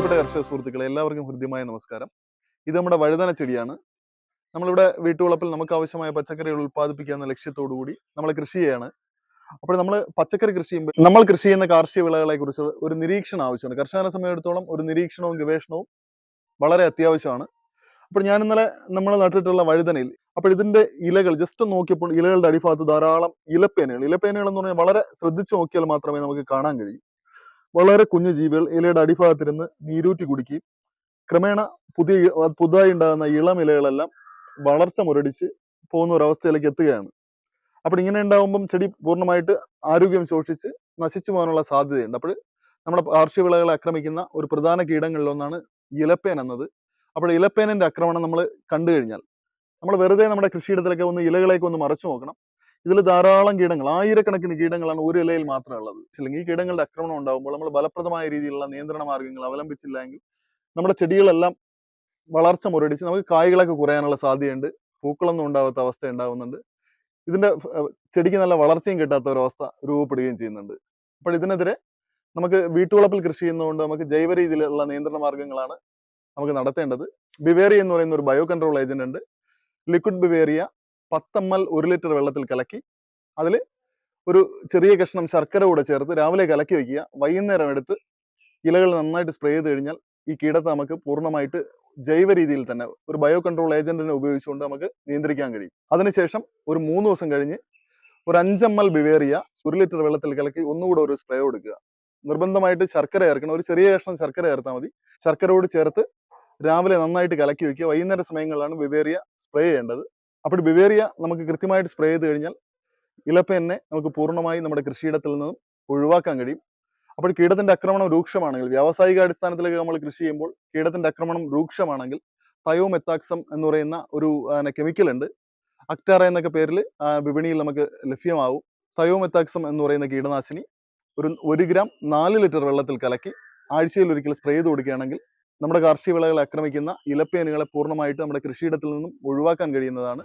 പ്രിയപ്പെട്ട കർഷക സുഹൃത്തുക്കളെ എല്ലാവർക്കും ഹൃദ്യമായ നമസ്കാരം. ഇത് നമ്മുടെ വഴുതന ചെടിയാണ്. നമ്മളിവിടെ വീട്ടുവളപ്പിൽ നമുക്ക് ആവശ്യമായ പച്ചക്കറികൾ ഉൽപ്പാദിപ്പിക്കുക എന്ന ലക്ഷ്യത്തോടു കൂടി നമ്മൾ കൃഷി ചെയ്യാണ്. അപ്പോൾ നമ്മൾ പച്ചക്കറി കൃഷി ചെയ്യുമ്പോൾ നമ്മൾ കൃഷി ചെയ്യുന്ന കാർഷിക വിളകളെ കുറിച്ച് ഒരു നിരീക്ഷണം ആവശ്യമാണ്. കർഷകനെ സമയത്തോളം ഒരു നിരീക്ഷണവും ഗവേഷണവും വളരെ അത്യാവശ്യമാണ്. അപ്പോൾ ഞാൻ ഇന്നലെ നമ്മൾ നട്ടിട്ടുള്ള വഴുതനയിൽ അപ്പോൾ ഇതിന്റെ ഇലകൾ ജസ്റ്റ് നോക്കിയപ്പോൾ ഇലകളുടെ അടിഭാഗത്ത് ധാരാളം ഇലപ്പേനകൾ. ഇലപ്പേനകൾ എന്ന് പറഞ്ഞാൽ വളരെ ശ്രദ്ധിച്ചു നോക്കിയാൽ മാത്രമേ നമുക്ക് കാണാൻ കഴിയൂ. വളരെ കുഞ്ഞു ജീവികൾ ഇലയുടെ അടിഭാഗത്തിരുന്ന് നീരൂറ്റി കുടിക്കുകയും ക്രമേണ പുതിയ പുതുതായി ഉണ്ടാകുന്ന ഇളം ഇലകളെല്ലാം വളർച്ച മുരടിച്ച് പോകുന്ന ഒരു അവസ്ഥയിലേക്ക് എത്തുകയാണ്. അപ്പോൾ ഇങ്ങനെ ഉണ്ടാകുമ്പം ചെടി പൂർണമായിട്ട് ആരോഗ്യം ശോഷിച്ച് നശിച്ചു പോകാനുള്ള സാധ്യതയുണ്ട്. അപ്പോൾ നമ്മുടെ കാർഷിക വിളകളെ ആക്രമിക്കുന്ന ഒരു പ്രധാന കീടങ്ങളിലൊന്നാണ് ഇലപ്പേൻ എന്നത്. അപ്പോൾ ഇലപ്പേനിന്റെ ആക്രമണം നമ്മൾ കണ്ടു കഴിഞ്ഞാൽ നമ്മൾ വെറുതെ നമ്മുടെ കൃഷിയിടത്തിലൊക്കെ ഒന്ന് ഇലകളേക്ക് ഒന്ന് മറച്ചു നോക്കണം. ഇതിൽ ധാരാളം കീടങ്ങൾ ആയിരക്കണക്കിന് കീടങ്ങളാണ് ഒരു ഇലയിൽ മാത്രമേ ഉള്ളത്. അല്ലെങ്കിൽ ഈ കീടങ്ങളുടെ ആക്രമണം ഉണ്ടാകുമ്പോൾ നമ്മൾ ഫലപ്രദമായ രീതിയിലുള്ള നിയന്ത്രണ മാർഗങ്ങൾ അവലംബിച്ചില്ല എങ്കിൽ നമ്മുടെ ചെടികളെല്ലാം വളർച്ച മുരടിച്ച് നമുക്ക് കായ്കളൊക്കെ കുറയാനുള്ള സാധ്യതയുണ്ട്. പൂക്കളൊന്നും ഉണ്ടാവാത്ത അവസ്ഥ ഉണ്ടാവുന്നുണ്ട്. ഇതിന്റെ ചെടിക്ക് നല്ല വളർച്ചയും കിട്ടാത്ത ഒരവസ്ഥ രൂപപ്പെടുകയും ചെയ്യുന്നുണ്ട്. അപ്പോൾ ഇതിനെതിരെ നമുക്ക് വീട്ടുവളപ്പിൽ കൃഷി ചെയ്യുന്നതുകൊണ്ട് നമുക്ക് ജൈവ രീതിയിലുള്ള നിയന്ത്രണ മാർഗങ്ങളാണ് നമുക്ക് നടത്തേണ്ടത്. ബിവേറിയ എന്ന് പറയുന്ന ഒരു ബയോ കൺട്രോൾ ഏജന്റ് ഉണ്ട്. ലിക്വിഡ് ബിവേറിയ പത്ത് എം എൽ ഒരു ലിറ്റർ വെള്ളത്തിൽ കലക്കി അതിൽ ഒരു ചെറിയ കഷ്ണം ശർക്കര കൂടെ ചേർത്ത് രാവിലെ കലക്കി വയ്ക്കുക. വൈകുന്നേരം എടുത്ത് ഇലകൾ നന്നായിട്ട് സ്പ്രേ ചെയ്ത് കഴിഞ്ഞാൽ ഈ കീടത്തെ നമുക്ക് പൂർണമായിട്ട് ജൈവ രീതിയിൽ തന്നെ ഒരു ബയോ കൺട്രോൾ ഏജന്റിനെ ഉപയോഗിച്ചുകൊണ്ട് നമുക്ക് നിയന്ത്രിക്കാൻ കഴിയും. അതിനുശേഷം ഒരു മൂന്ന് ദിവസം കഴിഞ്ഞ് ഒരു അഞ്ച് എം എൽ ബിവേറിയ ഒരു ലിറ്റർ വെള്ളത്തിൽ കലക്കി ഒന്നുകൂടെ ഒരു സ്പ്രേ കൊടുക്കുക. നിർബന്ധമായിട്ട് ശർക്കര ചേർക്കണം. ഒരു ചെറിയ കഷ്ണം ശർക്കര ചേർത്താൽ മതി. ശർക്കരയോട് ചേർത്ത് രാവിലെ നന്നായിട്ട് കലക്കി വയ്ക്കുക. വൈകുന്നേര സമയങ്ങളിലാണ് ബിവേറിയ സ്പ്രേ ചെയ്യേണ്ടത്. അപ്പോൾ ബിവേറിയ നമുക്ക് കൃത്യമായിട്ട് സ്പ്രേ ചെയ്ത് കഴിഞ്ഞാൽ ഇലപ്പന്നെ നമുക്ക് പൂർണമായും നമ്മുടെ കൃഷിയിടത്തിൽ നിന്നും ഒഴിവാക്കാൻ കഴിയും. അപ്പോൾ കീടത്തിന്റെ ആക്രമണം രൂക്ഷമാണെങ്കിൽ വ്യാവസായിക അടിസ്ഥാനത്തിലേക്ക് നമ്മൾ കൃഷി ചെയ്യുമ്പോൾ കീടത്തിന്റെ ആക്രമണം രൂക്ഷമാണെങ്കിൽ തയോമെത്താക്സം എന്ന് പറയുന്ന ഒരു കെമിക്കൽ ഉണ്ട്. അക്ടാറ എന്നൊക്കെ പേരിൽ വിപണിയിൽ നമുക്ക് ലഭ്യമാവും. തയോമെത്താക്സം എന്ന് പറയുന്ന കീടനാശിനി ഒരു ഒരു ഗ്രാം നാല് ലിറ്റർ വെള്ളത്തിൽ കലക്കി ആഴ്ചയിൽ ഒരിക്കൽ സ്പ്രേ ചെയ്ത് കൊടുക്കുകയാണെങ്കിൽ നമ്മുടെ കാർഷിക വിളകളെ ആക്രമിക്കുന്ന ഇലപ്പേനുകളെ പൂർണമായിട്ട് നമ്മുടെ കൃഷിയിടത്തിൽ നിന്നും ഒഴിവാക്കാൻ കഴിയുന്നതാണ്